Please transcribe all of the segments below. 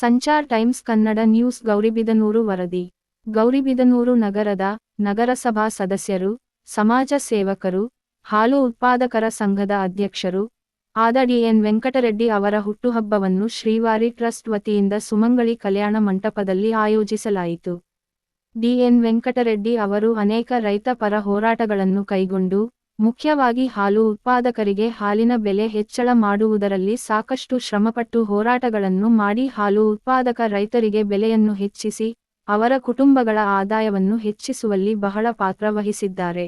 Sanchar times Kannada news Gauribidanur ವರದಿ. ಗೌರಿಬಿದನೂರು ನಗರದ ನಗರಸಭಾ ಸದಸ್ಯರು, ಸಮಾಜ ಸೇವಕರು, ಹಾಲು ಉತ್ಪಾದಕರ ಸಂಘದ ಅಧ್ಯಕ್ಷರು, ಆದ ಡಿಎನ್ ವೆಂಕಟರೆಡ್ಡಿ ಅವರ ಹುಟ್ಟುಹಬ್ಬವನ್ನು ಶ್ರೀವಾರಿ ಟ್ರಸ್ಟ್ ವತಿಯಿಂದ ಸುಮಂಗಳಿ ಕಲ್ಯಾಣ ಮಂಟಪದಲ್ಲಿ ಆಯೋಜಿಸಲಾಯಿತು. ಡಿಎನ್ ವೆಂಕಟರೆಡ್ಡಿ ಅವರು ಅನೇಕ ರೈತ ಪರ ಹೋರಾಟಗಳನ್ನು ಕೈಗೊಂಡು ಮುಖ್ಯವಾಗಿ ಹಾಲು ಉತ್ಪಾದಕರಿಗೆ ಹಾಲಿನ ಬೆಲೆ ಹೆಚ್ಚಳ ಮಾಡುವುದರಲ್ಲಿ ಸಾಕಷ್ಟು ಶ್ರಮಪಟ್ಟು ಹೋರಾಟಗಳನ್ನು ಮಾಡಿ ಹಾಲು ಉತ್ಪಾದಕ ರೈತರಿಗೆ ಬೆಲೆಯನ್ನು ಹೆಚ್ಚಿಸಿ, ಅವರ ಕುಟುಂಬಗಳ ಆದಾಯವನ್ನು ಹೆಚ್ಚಿಸುವಲ್ಲಿ ಬಹಳ ಪಾತ್ರ ವಹಿಸಿದ್ದಾರೆ.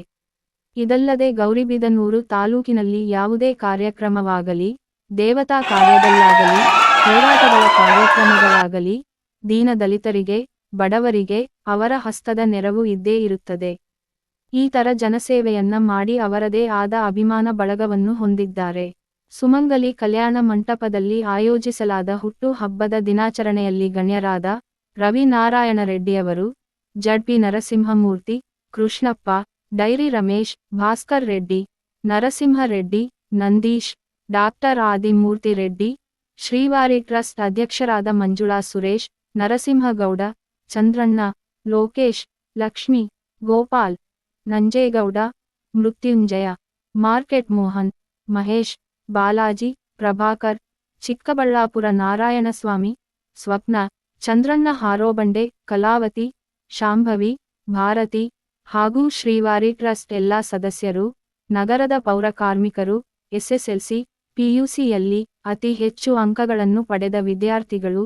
ಇದಲ್ಲದೆ ಗೌರಿಬಿದನೂರು ತಾಲೂಕಿನಲ್ಲಿ ಯಾವುದೇ ಕಾರ್ಯಕ್ರಮವಾಗಲಿ, ದೇವತಾ ಕಾರ್ಯದಲ್ಲಾಗಲಿ, ಹೋರಾಟಗಳ ಕಾರ್ಯಕ್ರಮಗಳಾಗಲಿ, ದೀನದಲಿತರಿಗೆ, ಬಡವರಿಗೆ, ಅವರ ಹಸ್ತದ ನೆರವು ಇದ್ದೇ ಇರುತ್ತದೆ. ಈ ತರ ಜನಸೇವೆಯನ್ನ ಮಾಡಿ ಅವರದೇ ಆದ ಅಭಿಮಾನ ಬಳಗವನ್ನು ಹೊಂದಿದ್ದಾರೆ. ಸುಮಂಗಲಿ ಕಲ್ಯಾಣ ಮಂಟಪದಲ್ಲಿ ಆಯೋಜಿಸಲಾದ ಹುಟ್ಟು ಹಬ್ಬದ ದಿನಾಚರಣೆಯಲ್ಲಿ ಗಣ್ಯರಾದ Ravi Narayana ರೆಡ್ಡಿಯವರು, ZP Narasimhamurthy, Krishnappa, dairy Ramesh, Bhaskar Reddy, Narasimha Reddy, Nandish, doctor Adimurthy Reddy, Srivari trust ಅಧ್ಯಕ್ಷರಾದ ಮಂಜುಳಾ ಸುರೇಶ್, ನರಸಿಂಹಗೌಡ, ಚಂದ್ರಣ್ಣ, ಲೋಕೇಶ್, ಲಕ್ಷ್ಮಿ, ಗೋಪಾಲ್ ನಂಜೇಗೌಡ, ಮೃತ್ಯುಂಜಯ, ಮಾರ್ಕೆಟ್ ಮೋಹನ್, ಮಹೇಶ್, ಬಾಲಾಜಿ, ಪ್ರಭಾಕರ್, ಚಿಕ್ಕಬಳ್ಳಾಪುರ ನಾರಾಯಣಸ್ವಾಮಿ, ಸ್ವಪ್ನ, ಚಂದ್ರಣ್ಣ ಹಾರೋಬಂಡೆ, ಕಲಾವತಿ, ಶಾಂಭವಿ, ಭಾರತಿ ಹಾಗೂ ಶ್ರೀವಾರಿ ಟ್ರಸ್ಟ್ ಎಲ್ಲಾ ಸದಸ್ಯರು, ನಗರದ ಪೌರ ಕಾರ್ಮಿಕರು, ಎಸ್ಎಸ್ಎಲ್ಸಿ, ಪಿಯುಸಿಯಲ್ಲಿ ಅತಿ ಹೆಚ್ಚು ಅಂಕಗಳನ್ನು ಪಡೆದ ವಿದ್ಯಾರ್ಥಿಗಳು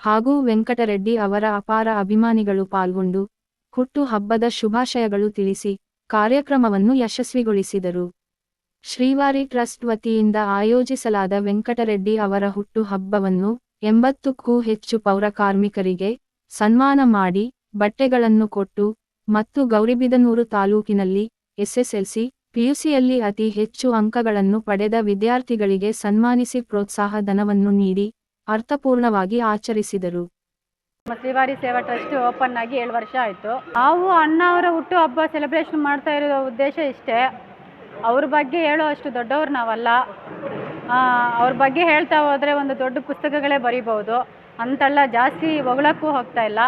ಹಾಗೂ ವೆಂಕಟರೆಡ್ಡಿ ಅವರ ಅಪಾರ ಅಭಿಮಾನಿಗಳು ಪಾಲ್ಗೊಂಡು ಹುಟ್ಟು ಹಬ್ಬದ ಶುಭಾಶಯಗಳು ತಿಳಿಸಿ ಕಾರ್ಯಕ್ರಮವನ್ನು ಯಶಸ್ವಿಗೊಳಿಸಿದರು. ಶ್ರೀವಾರಿ ಟ್ರಸ್ಟ್ ವತಿಯಿಂದ ಆಯೋಜಿಸಲಾದ ವೆಂಕಟರೆಡ್ಡಿ ಅವರ ಹುಟ್ಟು ಹಬ್ಬವನ್ನು ಎಂಬತ್ತಕ್ಕೂ ಹೆಚ್ಚು ಪೌರ ಕಾರ್ಮಿಕರಿಗೆ ಸನ್ಮಾನ ಮಾಡಿ ಬಟ್ಟೆಗಳನ್ನು ಕೊಟ್ಟು ಮತ್ತು ಗೌರಿಬಿದನೂರು ತಾಲೂಕಿನಲ್ಲಿ ಎಸ್ಎಸ್ಎಲ್ಸಿ, ಪಿಯುಸಿಯಲ್ಲಿ ಅತಿ ಹೆಚ್ಚು ಅಂಕಗಳನ್ನು ಪಡೆದ ವಿದ್ಯಾರ್ಥಿಗಳಿಗೆ ಸನ್ಮಾನಿಸಿ ಪ್ರೋತ್ಸಾಹ ಧನವನ್ನು ನೀಡಿ ಅರ್ಥಪೂರ್ಣವಾಗಿ ಆಚರಿಸಿದರು. ನಮ್ಮ ಶ್ರೀವಾರಿ ಸೇವಾ ಟ್ರಸ್ಟ್ ಓಪನ್ ಆಗಿ ಏಳು ವರ್ಷ ಆಯಿತು. ನಾವು ಅಣ್ಣ ಅವರ ಹುಟ್ಟು ಹಬ್ಬ ಸೆಲೆಬ್ರೇಷನ್ ಮಾಡ್ತಾ ಇರೋ ಉದ್ದೇಶ ಇಷ್ಟೇ. ಅವ್ರ ಬಗ್ಗೆ ಹೇಳೋ ಅಷ್ಟು ದೊಡ್ಡವ್ರು ನಾವಲ್ಲ. ಅವ್ರ ಬಗ್ಗೆ ಹೇಳ್ತಾ ಹೋದರೆ ಒಂದು ದೊಡ್ಡ ಪುಸ್ತಕಗಳೇ ಬರೀಬೋದು ಅಂತೆಲ್ಲ ಜಾಸ್ತಿ ಹೊಗಳಕ್ಕೂ ಹೋಗ್ತಾ ಇಲ್ಲ.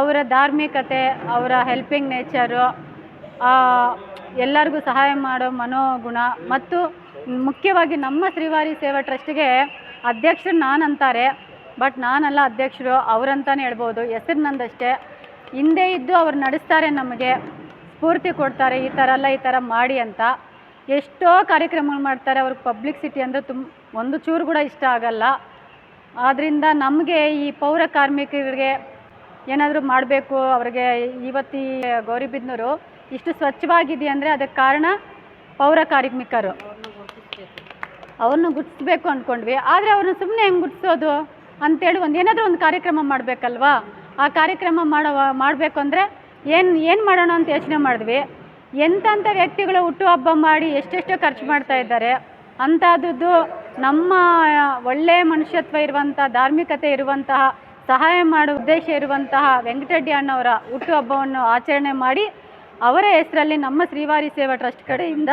ಅವರ ಧಾರ್ಮಿಕತೆ, ಅವರ ಹೆಲ್ಪಿಂಗ್ ನೇಚರು ಎಲ್ಲರಿಗೂ ಸಹಾಯ ಮಾಡೋ ಮನೋಗುಣ ಮತ್ತು ಮುಖ್ಯವಾಗಿ ನಮ್ಮ ಶ್ರೀವಾರಿ ಸೇವಾ ಟ್ರಸ್ಟ್ಗೆ ಅಧ್ಯಕ್ಷರು ನಾನಂತಾರೆ. ಬಟ್ ನಾನಲ್ಲ ಅಧ್ಯಕ್ಷರು, ಅವರಂತಾನೆ ಹೇಳ್ಬೋದು. ಹೆಸರು ನಂದಷ್ಟೇ. ಹಿಂದೆ ಇದ್ದು ಅವ್ರು ನಡೆಸ್ತಾರೆ ನಮಗೆ, ಸ್ಫೂರ್ತಿ ಕೊಡ್ತಾರೆ, ಈ ಥರ ಎಲ್ಲ ಈ ಥರ ಮಾಡಿ ಅಂತ. ಎಷ್ಟೋ ಕಾರ್ಯಕ್ರಮಗಳು ಮಾಡ್ತಾರೆ, ಅವ್ರಿಗೆ ಪಬ್ಲಿಸಿಟಿ ಅಂದರೆ ತುಂಬ ಒಂದು ಚೂರು ಕೂಡ ಇಷ್ಟ ಆಗಲ್ಲ. ಆದ್ದರಿಂದ ನಮಗೆ ಈ ಪೌರ ಕಾರ್ಮಿಕರಿಗೆ ಏನಾದರೂ ಮಾಡಬೇಕು, ಅವ್ರಿಗೆ ಇವತ್ತಿ ಗೌರಿಬಿದನೂರು ಇಷ್ಟು ಸ್ವಚ್ಛವಾಗಿದೆ ಅಂದರೆ ಅದಕ್ಕೆ ಕಾರಣ ಪೌರ ಕಾರ್ಮಿಕರು. ಅವ್ರನ್ನ ಗುರ್ತಿಸ್ಬೇಕು ಅಂದ್ಕೊಂಡ್ವಿ. ಆದರೆ ಅವ್ರನ್ನ ಸುಮ್ಮನೆ ಹೆಂಗೆ ಗುರ್ತಿಸೋದು? ಅಂತೇಳಿ ಒಂದು ಏನಾದರೂ ಒಂದು ಕಾರ್ಯಕ್ರಮ ಮಾಡಬೇಕಲ್ವಾ? ಆ ಕಾರ್ಯಕ್ರಮ ಮಾಡುವ, ಮಾಡಬೇಕು ಅಂದರೆ ಏನು ಏನು ಮಾಡೋಣ ಅಂತ ಯೋಚನೆ ಮಾಡಿದ್ವಿ. ಎಂಥಂಥ ವ್ಯಕ್ತಿಗಳು ಹುಟ್ಟುಹಬ್ಬ ಮಾಡಿ ಎಷ್ಟೆಷ್ಟೋ ಖರ್ಚು ಮಾಡ್ತಾ ಇದ್ದಾರೆ. ಅಂಥದ್ದು ನಮ್ಮ ಒಳ್ಳೆಯ ಮನುಷ್ಯತ್ವ ಇರುವಂಥ, ಧಾರ್ಮಿಕತೆ ಇರುವಂತಹ, ಸಹಾಯ ಮಾಡೋ ಉದ್ದೇಶ ಇರುವಂತಹ ವೆಂಕಟರೆಡ್ಡಿ ಅಣ್ಣವರ ಹುಟ್ಟುಹಬ್ಬವನ್ನು ಆಚರಣೆ ಮಾಡಿ ಅವರ ಹೆಸರಲ್ಲಿ ನಮ್ಮ ಶ್ರೀವಾರಿ ಸೇವಾ ಟ್ರಸ್ಟ್ ಕಡೆಯಿಂದ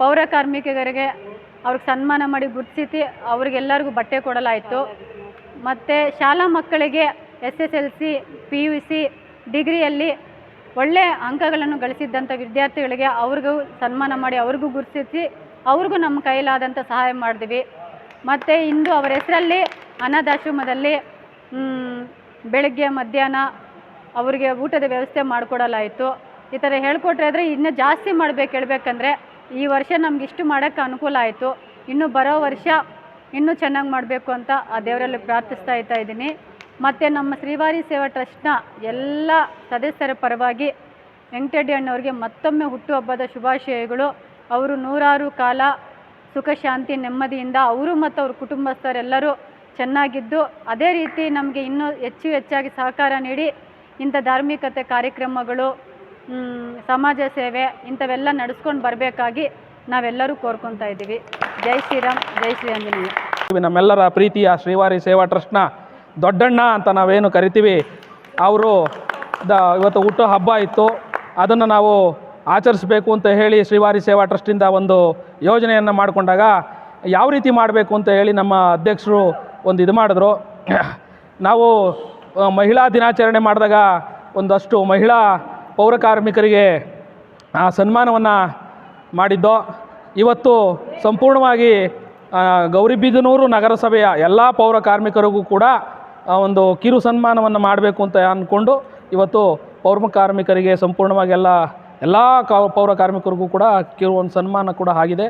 ಪೌರ ಕಾರ್ಮಿಕರಿಗೆ ಅವ್ರಿಗೆ ಸನ್ಮಾನ ಮಾಡಿ ಗುರುತಿಸಿ ಅವ್ರಿಗೆಲ್ಲರಿಗೂ ಬಟ್ಟೆ ಕೊಡಲಾಯಿತು. ಮತ್ತು ಶಾಲಾ ಮಕ್ಕಳಿಗೆ S S L C, P U C ಡಿಗ್ರಿಯಲ್ಲಿ ಒಳ್ಳೆಯ ಅಂಕಗಳನ್ನು ಗಳಿಸಿದ್ದಂಥ ವಿದ್ಯಾರ್ಥಿಗಳಿಗೆ ಅವ್ರಿಗೂ ಸನ್ಮಾನ ಮಾಡಿ ಅವ್ರಿಗೂ ಗುರುತಿಸಿ ಅವ್ರಿಗೂ ನಮ್ಮ ಕೈಲಾದಂಥ ಸಹಾಯ ಮಾಡಿದ್ವಿ. ಮತ್ತು ಇಂದು ಅವರ ಹೆಸರಲ್ಲಿ ಅನಾಥಾಶ್ರಮದಲ್ಲಿ ಬೆಳಗ್ಗೆ ಮಧ್ಯಾಹ್ನ ಅವರಿಗೆ ಊಟದ ವ್ಯವಸ್ಥೆ ಮಾಡಿಕೊಡಲಾಯಿತು. ಈ ಥರ ಹೇಳ್ಕೊಟ್ರೆ ಆದರೆ ಇನ್ನೂ ಜಾಸ್ತಿ ಮಾಡ್ಬೇಕು ಹೇಳ್ಬೇಕಂದ್ರೆ ಈ ವರ್ಷ ನಮ್ಗೆ ಇಷ್ಟು ಮಾಡೋಕ್ಕೆ ಅನುಕೂಲ ಆಯಿತು. ಇನ್ನು ಬರೋ ವರ್ಷ ಇನ್ನೂ ಚೆನ್ನಾಗಿ ಮಾಡಬೇಕು ಅಂತ ಆ ದೇವರಲ್ಲಿ ಪ್ರಾರ್ಥಿಸ್ತಾ ಇರ್ತಾ ಇದ್ದೀನಿ. ಮತ್ತು ನಮ್ಮ ಶ್ರೀವಾರಿ ಸೇವಾ ಟ್ರಸ್ಟ್ನ ಎಲ್ಲ ಸದಸ್ಯರ ಪರವಾಗಿ ವೆಂಕಟೆಡ್ಡಿ ಅಣ್ಣವ್ರಿಗೆ ಮತ್ತೊಮ್ಮೆ ಹುಟ್ಟುಹಬ್ಬದ ಶುಭಾಶಯಗಳು. ಅವರು ನೂರಾರು ಕಾಲ ಸುಖ, ಶಾಂತಿ, ನೆಮ್ಮದಿಯಿಂದ ಅವರು ಮತ್ತು ಅವ್ರ ಕುಟುಂಬಸ್ಥರೆಲ್ಲರೂ ಚೆನ್ನಾಗಿದ್ದು, ಅದೇ ರೀತಿ ನಮಗೆ ಇನ್ನೂ ಹೆಚ್ಚು ಹೆಚ್ಚಾಗಿ ಸಹಕಾರ ನೀಡಿ ಇಂಥ ಧಾರ್ಮಿಕತೆ ಕಾರ್ಯಕ್ರಮಗಳು ಸಮಾಜ ಸೇವೆ ಇಂಥವೆಲ್ಲ ನಡೆಸ್ಕೊಂಡು ಬರಬೇಕಾಗಿ ನಾವೆಲ್ಲರೂ ಕೋರ್ಕೊತಾ ಇದ್ದೀವಿ. ಜೈ ಶ್ರೀರಾಮ್, ಜೈ ಶ್ರೀ ಆಂಜನೇಯ. ನಮ್ಮೆಲ್ಲರ ಪ್ರೀತಿಯ ಶ್ರೀವಾರಿ ಸೇವಾ ಟ್ರಸ್ಟ್ನ ದೊಡ್ಡಣ್ಣ ಅಂತ ನಾವೇನು ಕರಿತೀವಿ, ಅವರು ದ ಇವತ್ತು ಹುಟ್ಟು ಹಬ್ಬ ಇತ್ತು, ಅದನ್ನು ನಾವು ಆಚರಿಸಬೇಕು ಅಂತ ಹೇಳಿ ಶ್ರೀವಾರಿ ಸೇವಾ ಟ್ರಸ್ಟಿಂದ ಒಂದು ಯೋಜನೆಯನ್ನು ಮಾಡಿಕೊಂಡಾಗ ಯಾವ ರೀತಿ ಮಾಡಬೇಕು ಅಂತ ಹೇಳಿ ನಮ್ಮ ಅಧ್ಯಕ್ಷರು ಒಂದು ಇದು ಮಾಡಿದ್ರು. ನಾವು ಮಹಿಳಾ ದಿನಾಚರಣೆ ಮಾಡಿದಾಗ ಒಂದಷ್ಟು ಮಹಿಳಾ ಪೌರ ಆ ಸನ್ಮಾನವನ್ನು ಮಾಡಿದ್ದೋ, ಇವತ್ತು ಸಂಪೂರ್ಣವಾಗಿ ಗೌರಿಬಿದನೂರು ನಗರಸಭೆಯ ಎಲ್ಲ ಪೌರ ಕಾರ್ಮಿಕರಿಗೂ ಕೂಡ ಒಂದು ಕಿರು ಸನ್ಮಾನವನ್ನು ಮಾಡಬೇಕು ಅಂತ ಅಂದ್ಕೊಂಡು ಇವತ್ತು ಪೌರ ಕಾರ್ಮಿಕರಿಗೆ ಸಂಪೂರ್ಣವಾಗಿ ಎಲ್ಲ ಎಲ್ಲ ಕಾ, ಪೌರ ಕಾರ್ಮಿಕರಿಗೂ ಕೂಡ ಕಿರು ಒಂದು ಸನ್ಮಾನ ಕೂಡ ಆಗಿದೆ.